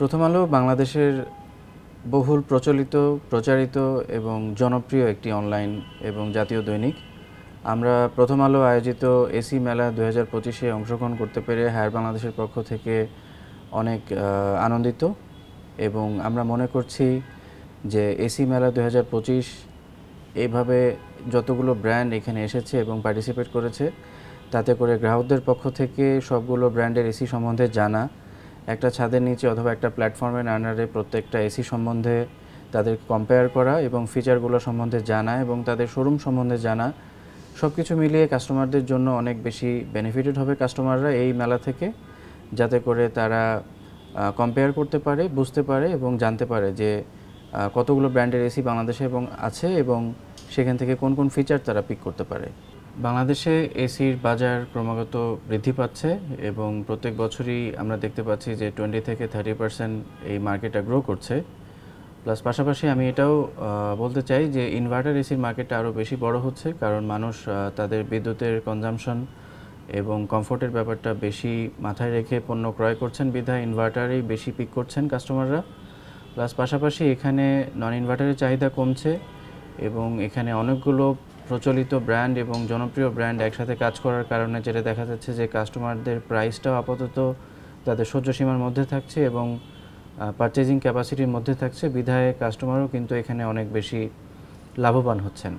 প্রথম আলো বাংলাদেশের বহুল প্রচলিত, প্রচারিত এবং জনপ্রিয় একটি অনলাইন এবং জাতীয় দৈনিক। আমরা প্রথম আলো আয়োজিত এসি মেলা দু হাজার পঁচিশে অংশগ্রহণ করতে পেরে হায়ার বাংলাদেশের পক্ষ থেকে অনেক আনন্দিত এবং আমরা মনে করছি যে এসি মেলা দু হাজার পঁচিশ এইভাবে যতগুলো ব্র্যান্ড এখানে এসেছে এবং পার্টিসিপেট করেছে, তাতে করে গ্রাহকদের পক্ষ থেকে সবগুলো ব্র্যান্ডের এসি সম্বন্ধে জানা একটা ছাদের নিচে অথবা একটা প্ল্যাটফর্মের আন্ডারে প্রত্যেকটা এসি সম্বন্ধে তাদের কম্পেয়ার করা এবং ফিচারগুলো সম্বন্ধে জানা এবং তাদের শোরুম সম্বন্ধে জানা। সব কিছু মিলিয়ে কাস্টমারদের জন্য অনেক বেশি বেনিফিটেড হবে কাস্টমাররা এই মেলা থেকে, যাতে করে তারা কম্পেয়ার করতে পারে, বুঝতে পারে এবং জানতে পারে যে কতগুলো ব্র্যান্ডের এসি বাংলাদেশে এবং আছে এবং সেখান থেকে কোন কোন ফিচার তারা পিক করতে পারে। বাংলাদেশে এসির বাজার ক্রমাগত বৃদ্ধি পাচ্ছে এবং প্রত্যেক বছরই আমরা দেখতে পাচ্ছি যে টোয়েন্টি থেকে থার্টি পার্সেন্ট এই মার্কেটটা গ্রো করছে। প্লাস পাশাপাশি আমি এটাও বলতে চাই যে ইনভার্টার এসির মার্কেটটা আরও বেশি বড় হচ্ছে কারণ মানুষ তাদের বিদ্যুতের কনজামশন এবং কমফোর্টের ব্যাপারটা বেশি মাথায় রেখে পণ্য ক্রয় করছেন বিধায় ইনভার্টারেই বেশি পিক করছেন কাস্টমাররা প্লাস পাশাপাশি এখানে নন ইনভার্টারের চাহিদা কমছে এবং এখানে অনেকগুলো প্রচলিত ব্র্যান্ড এবং জনপ্রিয় ব্র্যান্ড একসাথে কাজ করার কারণে যেটা দেখা যাচ্ছে যে কাস্টমারদের প্রাইসটাও আপাতত তাদের সহ্য সীমার মধ্যে থাকছে এবং পারচেজিং ক্যাপাসিটির মধ্যে থাকছে। বিধায় কাস্টমারও কিন্তু এখানে অনেক বেশি লাভবান হচ্ছেন।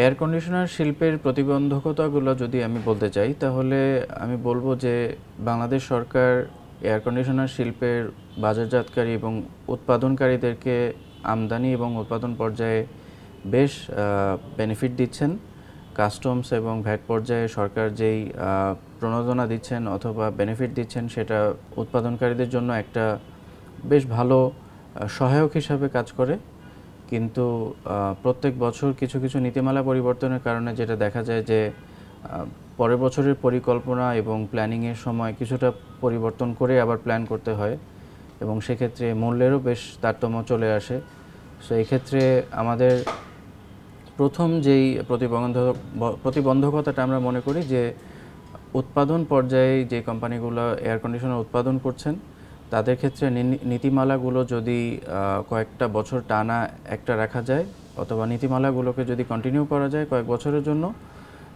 এয়ার কন্ডিশনার শিল্পের প্রতিবন্ধকতাগুলো যদি আমি বলতে চাই, তাহলে আমি বলব যে বাংলাদেশ সরকার এয়ার কন্ডিশনার শিল্পের বাজারজাতকারী এবং উৎপাদনকারীদেরকে আমদানি এবং উৎপাদন পর্যায়ে বেশ বেনিফিট দিচ্ছেন। কাস্টমস এবং ভ্যাট পর্যায়ে সরকার যেই প্রণোদনা দিচ্ছেন অথবা বেনিফিট দিচ্ছেন, সেটা উৎপাদনকারীদের জন্য একটা বেশ ভালো সহায়ক হিসাবে কাজ করে। কিন্তু প্রত্যেক বছর কিছু কিছু নীতিমালা পরিবর্তনের কারণে যেটা দেখা যায় যে পরের বছরের পরিকল্পনা এবং প্ল্যানিংয়ের সময় কিছুটা পরিবর্তন করে আবার প্ল্যান করতে হয় এবং সেক্ষেত্রে মূল্যেরও বেশ তারতম্য চলে আসে। সো এক্ষেত্রে আমাদের প্রথম যেই প্রতিবন্ধক প্রতিবন্ধকতাটা আমরা মনে করি যে উৎপাদন পর্যায়ে যে কোম্পানিগুলো এয়ার কন্ডিশনার উৎপাদন করছেন, তাদের ক্ষেত্রে নীতিমালাগুলো যদি কয়েকটা বছর টানা একটা রাখা যায়, অথবা নীতিমালাগুলোকে যদি কন্টিনিউ করা যায় কয়েক বছরের জন্য,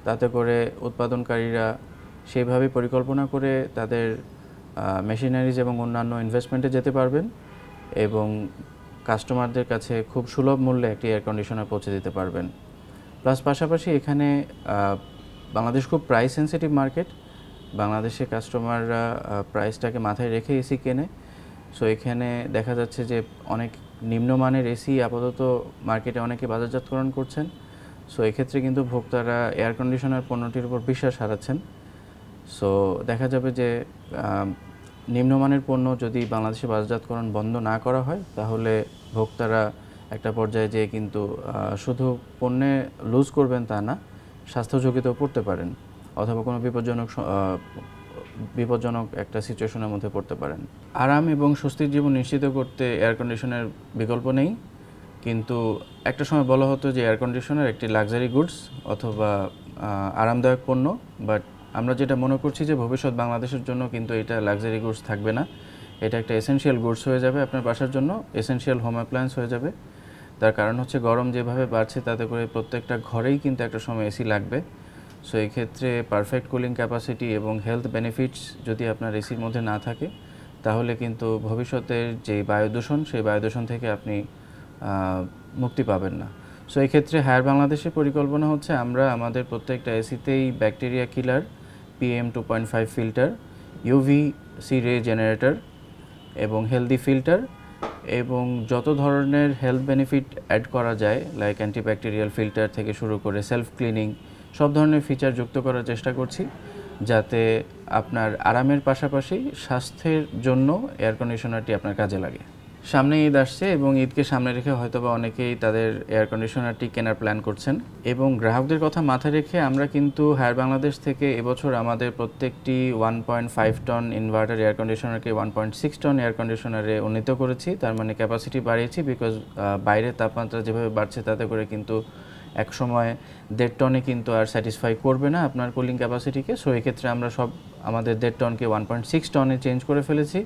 তাতে করে উৎপাদনকারীরা সেইভাবে পরিকল্পনা করে তাদের মেশিনারিজ এবং অন্যান্য ইনভেস্টমেন্টে যেতে পারবেন এবং কাস্টমারদের কাছে খুব সুলভ মূল্যে একটি এয়ার কন্ডিশনার পৌঁছে দিতে পারবেন। প্লাস পাশাপাশি এখানে বাংলাদেশ খুব প্রাইস সেন্সিটিভ মার্কেট বাংলাদেশে কাস্টমাররা প্রাইসটাকে মাথায় রেখে এসি কেনে। সো এখানে দেখা যাচ্ছে যে অনেক নিম্নমানের এসি আপাতত মার্কেটে অনেকে বাজারজাতকরণ করছেন। সো এক্ষেত্রে কিন্তু ভোক্তারা এয়ার কন্ডিশনার পণ্যটির উপর বিশ্বাস হারাচ্ছেন। সো দেখা যাবে যে নিম্নমানের পণ্য যদি বাংলাদেশে বাজারজাতকরণ বন্ধ না করা হয়, তাহলে ভোক্তারা একটা পর্যায়ে যেয়ে কিন্তু শুধু পণ্যে লুজ করবেন তা না স্বাস্থ্য ঝুঁকিতেও পড়তে পারেন অথবা কোনো বিপজ্জনক বিপজ্জনক একটা সিচুয়েশনের মধ্যে পড়তে পারেন। আরাম এবং স্বস্তির জীবন নিশ্চিত করতে এয়ার কন্ডিশনের বিকল্প নেই, কিন্তু একটা সময় বলা হতো যে এয়ার কন্ডিশনার একটি লাক্সারি গুডস অথবা আরামদায়ক পণ্য বাট আমরা যেটা মনে করছি যে ভবিষ্যৎ বাংলাদেশের জন্য কিন্তু এটা লাক্সারি গুডস থাকবে না। এটা একটা এসেনশিয়াল গুডস হয়ে যাবে আপনার বাসার জন্য এসেনশিয়াল হোম অ্যাপ্লায়েন্স হয়ে যাবে। তার কারণ হচ্ছে গরম যেভাবে বাড়ছে তাতে করে প্রত্যেকটা ঘরেই কিন্তু একটা সময় এসি লাগবে। সো এই ক্ষেত্রে পারফেক্ট কুলিং ক্যাপাসিটি এবং হেলথ বেনিফিটস যদি আপনার এসির মধ্যে না থাকে, তাহলে কিন্তু ভবিষ্যতের যে বায়ু দূষণ সেই বায়ু দূষণ থেকে আপনি মুক্তি পাবেন না। সো এই ক্ষেত্রে হায়ার বাংলাদেশের পরিকল্পনা হচ্ছে আমরা আমাদের প্রত্যেকটা এসিতেই bacteria killer PM two point five filter UV C ray generator এবং হেলদি ফিল্টার এবং যত ধরনের হেলথ বেনিফিট অ্যাড করা যায় লাইক অ্যান্টিব্যাকটেরিয়াল ফিল্টার থেকে শুরু করে সেলফ ক্লিনিং সব ধরনের ফিচার যুক্ত করার চেষ্টা করছি যাতে আপনার আরামের পাশাপাশি স্বাস্থ্যের জন্য এয়ার কন্ডিশনারটি আপনার কাজে লাগে। সামনে ঈদ আসছে এবং ঈদকে সামনে রেখে হয়তোবা অনেকেই তাদের এয়ার কন্ডিশনারটি কেনার প্ল্যান করছেন। এবং গ্রাহকদের কথা মাথায় রেখে আমরা কিন্তু হায়ার বাংলাদেশ থেকে এবছর আমাদের প্রত্যেকটি one point five ton inverter air কন্ডিশনারকে one point six ton air কন্ডিশনারে উন্নীত করেছি। তার মানে ক্যাপাসিটি বাড়িয়েছি বিকজ বাইরের তাপমাত্রা যেভাবে বাড়ছে তাতে করে কিন্তু এক সময় দেড় টনে কিন্তু আর স্যাটিসফাই করবে না আপনার কুলিং ক্যাপাসিটিকে সো এক্ষেত্রে আমরা সব আমাদের দেড় টনকে ওয়ান পয়েন্ট সিক্স টনে চেঞ্জ করে ফেলেছি।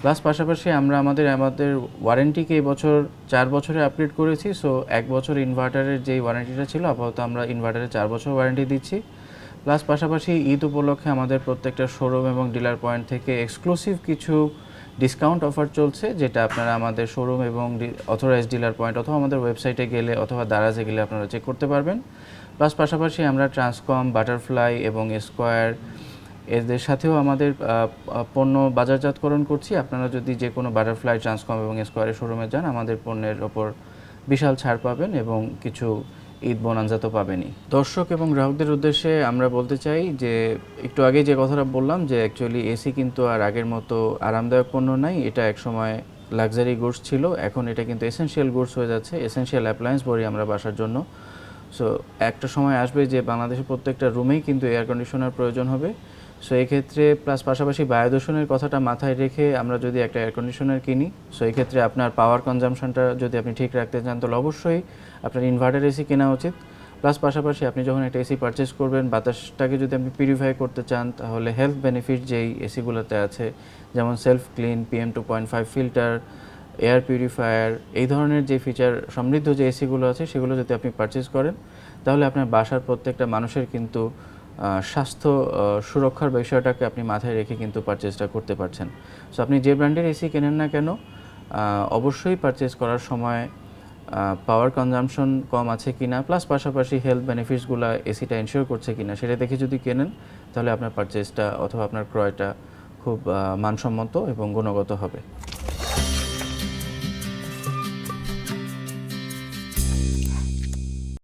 প্লাস পাশাপাশি আমরা আমাদের আমাদের ওয়ারেন্টিকে এবছর চার বছরে আপগ্রেড করেছি। সো এক বছর ইনভার্টারের যেই ওয়ারেন্টিটা ছিল, আপাতত আমরা ইনভার্টারে চার বছর ওয়ারেন্টি দিচ্ছি। প্লাস পাশাপাশি ঈদ উপলক্ষে আমাদের প্রত্যেকটা শোরুম এবং ডিলার পয়েন্ট থেকে এক্সক্লুসিভ কিছু ডিসকাউন্ট অফার চলছে, যেটা আপনারা আমাদের শোরুম এবং অথরাইজ ডিলার পয়েন্ট অথবা আমাদের ওয়েবসাইটে গেলে অথবা দারাজে গেলে আপনারা চেক করতে পারবেন। প্লাস পাশাপাশি আমরা ট্রান্সকম বাটারফ্লাই এবং স্কোয়ার এদের সাথেও আমাদের পণ্য বাজারজাতকরণ করছি। আপনারা যদি যে কোনো বাটারফ্লাই ট্রান্সকম এবং স্কোয়ারের শোরুমে যান, আমাদের পণ্যের ওপর বিশাল ছাড় পাবেন এবং কিছু ঈদ বোনাঞ্জা তো পাবেনই। দর্শক এবং গ্রাহকদের উদ্দেশ্যে আমরা বলতে চাই যে, একটু আগে যে কথাটা বললাম যে অ্যাকচুয়ালি এসি কিন্তু আর আগের মতো আরামদায়ক পণ্য নাই। এটা একসময় লাক্সারি গুডস ছিল। এখন এটা কিন্তু এসেনশিয়াল গুডস হয়ে যাচ্ছে। এসেনশিয়াল অ্যাপ্লায়েন্স বলি আমরা বাসার জন্য। সো একটা সময় আসবে যে বাংলাদেশের প্রত্যেকটা রুমেই কিন্তু এয়ার কন্ডিশনার প্রয়োজন হবে। সো এক্ষেত্রে প্লাস পাশাপাশি বায়ু দূষণের কথাটা মাথায় রেখে আমরা যদি একটা এয়ার কন্ডিশনার কিনি সো এক্ষেত্রে আপনার পাওয়ার কনজামশনটা যদি আপনি ঠিক রাখতে চান, তাহলে অবশ্যই আপনার ইনভার্টার এসি কেনা উচিত। প্লাস পাশাপাশি আপনি যখন একটা এসি পারচেস করবেন, বাতাসটাকে যদি আপনি পিউরিফাই করতে চান, তাহলে হেলথ বেনিফিট যেই এসিগুলোতে আছে, যেমন self clean PM two point five filter air purifier এই ধরনের যে ফিচার সমৃদ্ধ যে এসিগুলো আছে, সেগুলো যদি আপনি পারচেস করেন, তাহলে আপনার বাসার প্রত্যেকটা মানুষের কিন্তু স্বাস্থ্য সুরক্ষার বিষয়টাকে আপনি মাথায় রেখে কিন্তু পারচেসটা করতে পারছেন। সো আপনি যে ব্র্যান্ডের এসি কেনেন না কেন অবশ্যই পারচেস করার সময় পাওয়ার কনজামশন কম আছে কি না প্লাস পাশাপাশি হেলথ বেনিফিটসগুলো এসিটা এনশিওর করছে কি না সেটা দেখে যদি কেনেন, তাহলে আপনার পারচেসটা অথবা আপনার ক্রয়টা খুব মানসম্মত এবং গুণগত হবে।